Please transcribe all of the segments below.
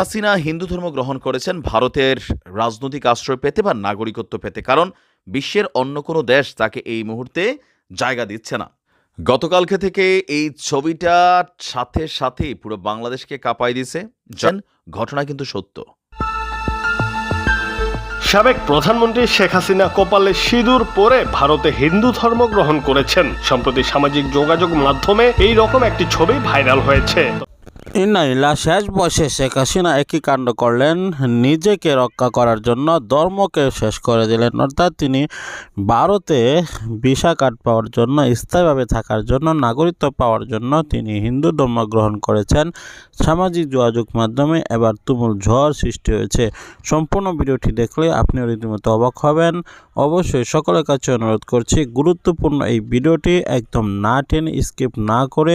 হাসিনা হিন্দু ধর্ম গ্রহণ করেছেন ভারতের রাজনৈতিক আশ্রয় পেতে বা নাগরিকত্ব পেতে, কারণ বিশ্বের অন্য কোনো দেশ তাকে এই মুহূর্তে জায়গা দিচ্ছে না। গতকালকে থেকে এই ছবিটার সাথে সাথেই পুরো বাংলাদেশকে কাঁপাই দিছে জান, ঘটনা কিন্তু সত্য। সাবেক প্রধানমন্ত্রী শেখ হাসিনা কপালে সিঁদুর পরে ভারতে হিন্দু ধর্ম গ্রহণ করেছেন। সম্প্রতি সামাজিক যোগাযোগ মাধ্যমে এই রকম একটি ছবি ভাইরাল হয়েছে। ইন্নাইল্লা শেষ বয়সে শেখ হাসিনা একই কাণ্ড করলেন, নিজেকে রক্ষা করার জন্য ধর্মকে শেষ করে দিলেন। অর্থাৎ তিনি ভারতে ভিসা কার্ড পাওয়ার জন্য, স্থায়ীভাবে থাকার জন্য, নাগরিকত্ব পাওয়ার জন্য তিনি হিন্দু ধর্ম গ্রহণ করেছেন। সামাজিক যোগাযোগ মাধ্যমে এবার তুমুল ঝড় সৃষ্টি হয়েছে। সম্পূর্ণ ভিডিওটি দেখলে আপনিও রীতিমতো অবাক হবেন। অবশ্যই সকলের কাছে অনুরোধ করছি, গুরুত্বপূর্ণ এই ভিডিওটি একদম না টেনে স্কিপ না করে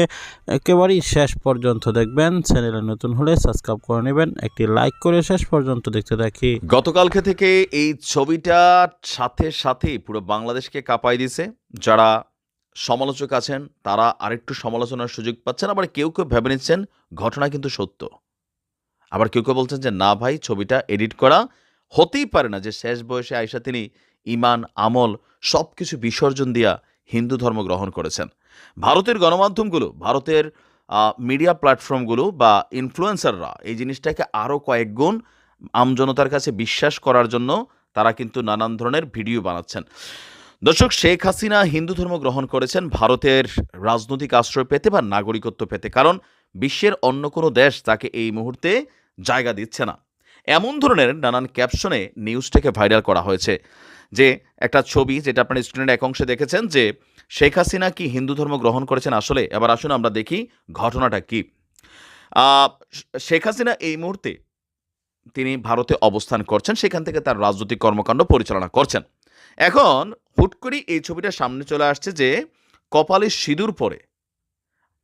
একেবারেই শেষ পর্যন্ত দেখবেন। চ্যানেলে নতুন হলে সাবস্ক্রাইব করে নেবেন। একটি লাইক করে শেষ পর্যন্ত দেখতে থাকি। গতকালকে থেকে এই ছবিটার সাথে সাথেই পুরো বাংলাদেশকে কাঁপাই দিছে। যারা সমালোচক আছেন, তারা আরেকটু সমালোচনার সুযোগ পাচ্ছেন, আবার কেউ কেউ ভেবে নিচ্ছেন ঘটনা কিন্তু সত্য। আবার কেউ কেউ বলছেন যে, না ভাই, ছবিটা এডিট করা হতেই পারে না যে, শেষ বয়সে আয়সা তিনি ইমান, আমল সব কিছু বিসর্জন দিয়া হিন্দু ধর্ম গ্রহণ করেছেন। ভারতের গণমাধ্যমগুলো, ভারতের মিডিয়া প্ল্যাটফর্মগুলো বা ইনফ্লুয়েন্সাররা এই জিনিসটাকে আরও কয়েক গুণ আমজনতার কাছে বিশ্বাস করার জন্য তারা কিন্তু নানান ধরনের ভিডিও বানাচ্ছেন। দর্শক, শেখ হাসিনা হিন্দু ধর্ম গ্রহণ করেছেন, ভারতের রাজনৈতিক আশ্রয় পেতে বা নাগরিকত্ব পেতে, কারণ বিশ্বের অন্য কোনো দেশ তাকে এই মুহূর্তে জায়গা দিচ্ছে না। এমন ধরনের নানান ক্যাপশনে নিউজটাকে ভাইরাল করা হয়েছে। যে একটা ছবি, যেটা আপনার স্ক্রিনের এক অংশে দেখেছেন, যে শেখ হাসিনা কি হিন্দু ধর্ম গ্রহণ করেছেন আসলে? এবার আসুন আমরা দেখি ঘটনাটা কি। শেখ হাসিনা এই মুহূর্তে তিনি ভারতে অবস্থান করছেন, সেখান থেকে তার রাজনৈতিক কর্মকাণ্ড পরিচালনা করছেন। এখন হুট করে এই ছবিটা সামনে চলে আসছে যে কপালে সিঁদুর পরে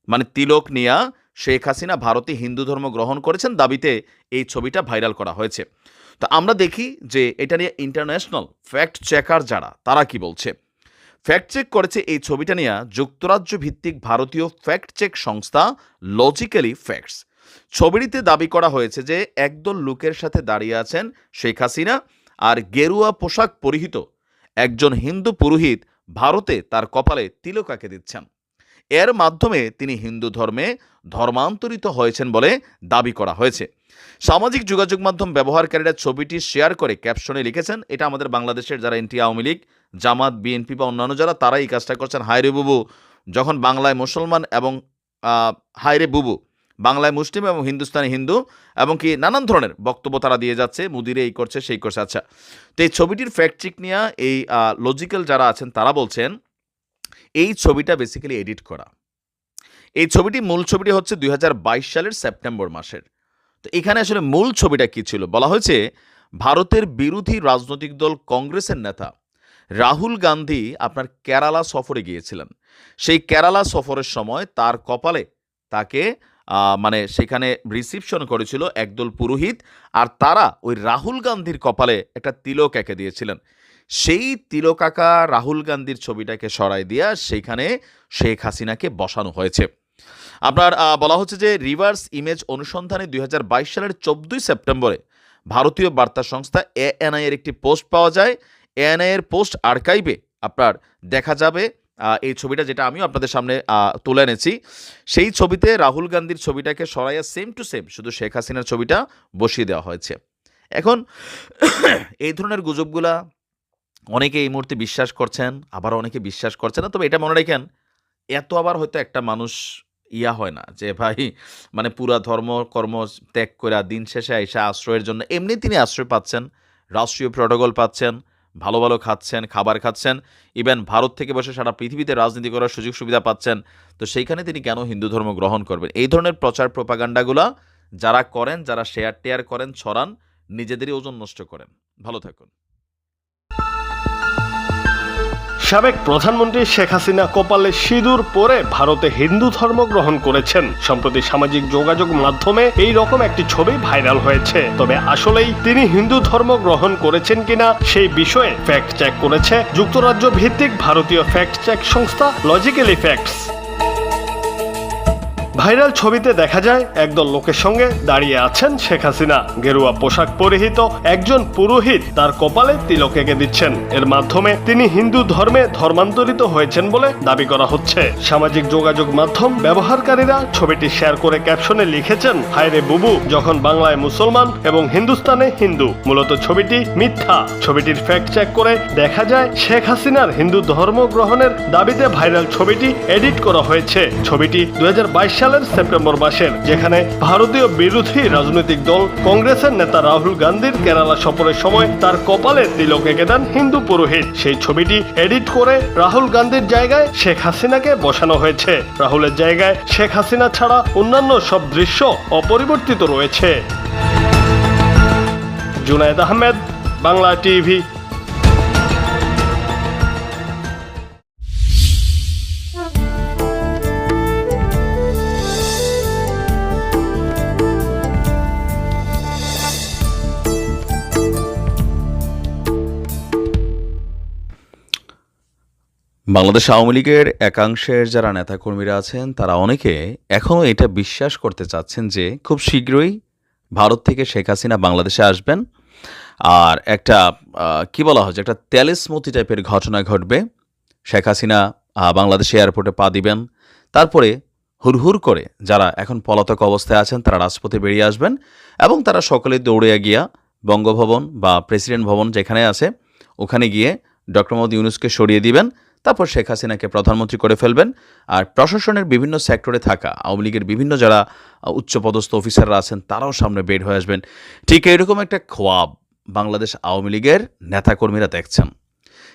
মানে তিলক নিয়া শেখ হাসিনা ভারতে হিন্দু ধর্ম গ্রহণ করেছেন দাবিতে এই ছবিটা ভাইরাল করা হয়েছে। তো আমরা দেখি যে এটা নিয়ে ইন্টারন্যাশনাল ফ্যাক্ট চেকার যারা, তারা কি বলছে? ফ্যাক্ট চেক করেছে এই ছবিটা নিয়ে যুক্তরাজ্য ভিত্তিক ভারতীয় ফ্যাক্ট চেক সংস্থা লজিক্যালি ফ্যাক্টস ছবিটিতে দাবি করা হয়েছে যে একদল লোকের সাথে দাঁড়িয়ে আছেন শেখ হাসিনা আর গেরুয়া পোশাক পরিহিত। একজন হিন্দু পুরোহিত ভারতে তার কপালে তিলক আঁকে দিচ্ছেন। এর মাধ্যমে তিনি হিন্দু ধর্মে ধর্মান্তরিত হয়েছেন বলে দাবি করা হয়েছে। সামাজিক যোগাযোগ মাধ্যম ব্যবহারকারীরা ছবিটি শেয়ার করে ক্যাপশনে লিখেছেন, এটা আমাদের বাংলাদেশের যারা এনটি আওয়ামী লীগ, জামাত, বিএনপি বা অন্যান্য যারা তারা এই কাজটা করছেন। হায়রে বুবু। যখন বাংলায় মুসলমান এবং হায়রে বুবু, বাংলায় মুসলিম এবং হিন্দুস্তানি হিন্দু এবং কি নানান ধরনের বক্তব্য তারা দিয়ে যাচ্ছে, মুদিরে এই করছে, সেই করছে। আচ্ছা তো এই ছবিটির ফ্যাক্ট চেক নিয়ে এই লজিক্যাল যারা আছেন, তারা বলছেন এই ছবিটা বেসিক্যালি এডিট করা। এই ছবিটি, মূল ছবিটি হচ্ছে দুই হাজার বাইশ সালের সেপ্টেম্বর মাসের। তো এখানে আসলে মূল ছবিটা কী ছিল? বলা হয়েছে, ভারতের বিরোধী রাজনৈতিক দল কংগ্রেসের নেতা রাহুল গান্ধী আপনার কেরালা সফরে গিয়েছিলেন। সেই কেরালা সফরের সময় তার কপালে তাকে মানে সেখানে রিসিপশন করেছিল একদল পুরোহিত আর তারা ওই রাহুল গান্ধীর কপালে একটা তিলক এঁকে দিয়েছিলেন। সেই তিলকাকা রাহুল গান্ধীর ছবিটাকে সরাই দিয়া সেইখানে শেখ হাসিনাকে বসানো হয়েছে। আপনার বলা হচ্ছে যে রিভার্স ইমেজ অনুসন্ধানে দুই হাজার বাইশ সালের চোদ্দই সেপ্টেম্বরে ভারতীয় বার্তা সংস্থা এএনআই এর একটি পোস্ট পাওয়া যায়। এএনআই এর পোস্ট আর্কাইভে আপনার দেখা যাবে এই ছবিটা যেটা আমিও আপনাদের সামনে তুলে এনেছি। সেই ছবিতে রাহুল গান্ধীর ছবিটাকে সরাইয়া সেম টু সেম শুধু শেখ হাসিনার ছবিটা বসিয়ে দেওয়া হয়েছে। এখন এই ধরনের গুজবগুলা অনেকে এই মুহূর্তে বিশ্বাস করছেন, আবার অনেকে বিশ্বাস করছেন না। তবে এটা মনে রাখেন, এত আবার হয়তো একটা মানুষ ইয়া হয় না যে, ভাই মানে পুরা ধর্ম, কর্ম ত্যাগ করে দিন শেষে এসে আশ্রয়ের জন্য এমনি তিনি আশ্রয় পাচ্ছেন, রাষ্ট্রীয় প্রোটোকল পাচ্ছেন, ভালো ভালো খাচ্ছেন, খাবার খাচ্ছেন ইভেন ভারত থেকে বসে সারা পৃথিবীতে রাজনীতি করার সুযোগ সুবিধা পাচ্ছেন। তো সেইখানে তিনি কেন হিন্দু ধর্ম গ্রহণ করবেন? এই ধরনের প্রচার প্রপাগান্ডাগুলা যারা করেন, যারা শেয়ার টেয়ার করেন, ছড়ান, নিজেদেরই ওজন নষ্ট করেন। ভালো থাকুন। সাবেক প্রধানমন্ত্রী শেখ হাসিনা কপালে সিঁদুর পরে ভারতে হিন্দু ধর্ম গ্রহণ করেছেন। সম্প্রতি সামাজিক যোগাযোগ মাধ্যমে এই রকম একটি ছবি ভাইরাল হয়েছে। তবে আসলেই তিনি হিন্দু ধর্ম গ্রহণ করেছেন কিনা সেই বিষয়ে ফ্যাক্ট চেক করেছে যুক্তরাজ্য ভিত্তিক ভারতীয় ফ্যাক্ট চেক সংস্থা লজিক্যালি ফ্যাক্টস ভাইরাল ছবিতে দেখা যায়, একদল লোকের সঙ্গে দাঁড়িয়ে আছেন শেখ হাসিনা। গেরুয়া পোশাক পরিহিত একজন পুরোহিত তার কপালে তিলক এঁকে দিচ্ছেন। এর মাধ্যমে তিনি হিন্দু ধর্মে ধর্মান্তরিত হয়েছেন বলে দাবি করা হচ্ছে। সামাজিক যোগাযোগ মাধ্যম ব্যবহারকারীরা ছবিটি শেয়ার করে ক্যাপশনে লিখেছেন, হায়রে বুবু, যখন বাংলায় মুসলমান এবং হিন্দুস্তানে হিন্দু। মূলত ছবিটি মিথ্যা। ছবিটির ফ্যাক্ট চেক করে দেখা যায়, শেখ হাসিনার হিন্দু ধর্ম গ্রহণের দাবিতে ভাইরাল ছবিটি এডিট করা হয়েছে। ছবিটি দু বাইশ সালের সেপ্টেম্বর মাসের, যেখানে ভারতীয় বিরোধী রাজনৈতিক দল কংগ্রেসের নেতা রাহুল গান্ধীর কেরালা সফরের সময় তার কপালে তিলক এঁকে দেন হিন্দু পুরোহিত। সেই ছবিটি এডিট করে রাহুল গান্ধীর জায়গায় শেখ হাসিনাকে বসানো হয়েছে। রাহুলের জায়গায় শেখ হাসিনা ছাড়া অন্যান্য সব দৃশ্য অপরিবর্তিত রয়েছে। জুনায়েদ আহমেদ, বাংলা টিভি বাংলাদেশ আওয়ামী লীগের একাংশের যারা নেতাকর্মীরা আছেন, তারা অনেকে এখনও এটা বিশ্বাস করতে চাচ্ছেন যে খুব শীঘ্রই ভারত থেকে শেখ হাসিনা বাংলাদেশে আসবেন। আর একটা কি বলা হয় একটা তেলেসমতি টাইপের ঘটনা ঘটবে। শেখ হাসিনা বাংলাদেশ এয়ারপোর্টে পা দিবেন। তারপরে হুড়হুড় করে যারা এখন পলাতক অবস্থায় আছেন, তারা রাজপথে বেরিয়ে আসবেন এবং তারা সকলে দৌড়ে গিয়া বঙ্গভবন বা প্রেসিডেন্ট ভবন যেখানে আছে, ওখানে গিয়ে ডক্টর মোহাম্মদ ইউনুসকে সরিয়ে দিবেন। তারপর শেখ হাসিনাকে প্রধানমন্ত্রী করে ফেলবেন। আর প্রশাসনের বিভিন্ন সেক্টরে থাকা আওয়ামী লীগের বিভিন্ন যারা উচ্চপদস্থ অফিসাররা আছেন, তারাও সামনে বের হয়ে আসবেন। ঠিক এরকম একটা খোয়াব বাংলাদেশ আওয়ামী লীগের নেতাকর্মীরা দেখছেন।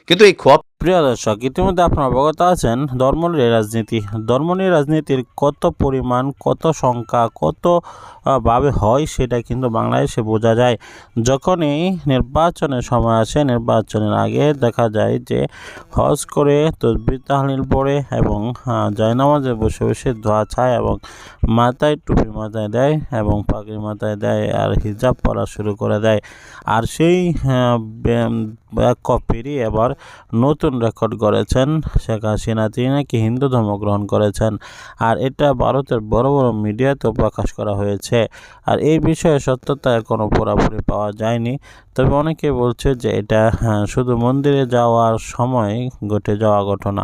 কিন্তু এই খোয়াব প্রিয় দর্শক, ইতিমধ্যে আপনারা অবগত আছেন, ধর্ম নিয়ে রাজনীতি। ধর্ম নিয়ে রাজনীতির কত পরিমাণ, কত সংখ্যা, কত ভাবে হয় সেটা কিন্তু বাংলাদেশে বোঝা যায়। যখনই নির্বাচনের সময় আসে, নির্বাচনের আগে দেখা যায় যে হজ করে তসবির তাহলিল পড়ে এবং জয়নামাজে বসে বসে ধোয়া ছায় এবং মাথায় টুপি মাথায় দেয় এবং পাগড়ি মাথায় দেয় আর হিজাব পরা শুরু করে দেয়। আর সেই কপিরই এবার নতুন রেকর্ড করেছেন শেখ হাসিনা। তিনি নাকি হিন্দু ধর্ম গ্রহণ করেছেন আর এটা ভারতের বড় বড় মিডিয়াতেও প্রকাশ করা হয়েছে। আর এই বিষয়ে সত্যতা এখনও পুরোপুরি পাওয়া যায়নি। তবে অনেকে বলছে যে এটা হ্যাঁ, শুধু মন্দিরে যাওয়ার সময় ঘটে যাওয়া ঘটনা।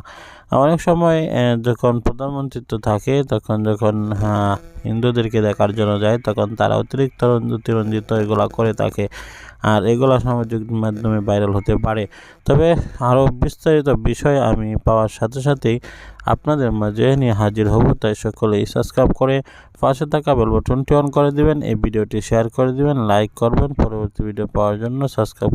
অনেক সময় যখন প্রধানমন্ত্রিত্ব থাকে তখন যখন হ্যাঁ, হিন্দুদেরকে দেখার জন্য যায় তখন তারা অতিরিক্ত অতিরঞ্জিত এগুলো করে থাকে। আর এগুলো সামাজিক মাধ্যমে ভাইরাল হতে পারে। তবে আরও বিস্তারিত বিষয় আমি পাওয়ার সাথে সাথেই আপনাদের মাঝে নিয়ে হাজির হব, তাই সকলেই সাবস্ক্রাইব করে পাশে থাকা বেল বাটনটি অন করে দেবেন, এই ভিডিওটি শেয়ার করে দিবেন লাইক করবেন, পরবর্তী ভিডিও পাওয়ার জন্য সাবস্ক্রাইব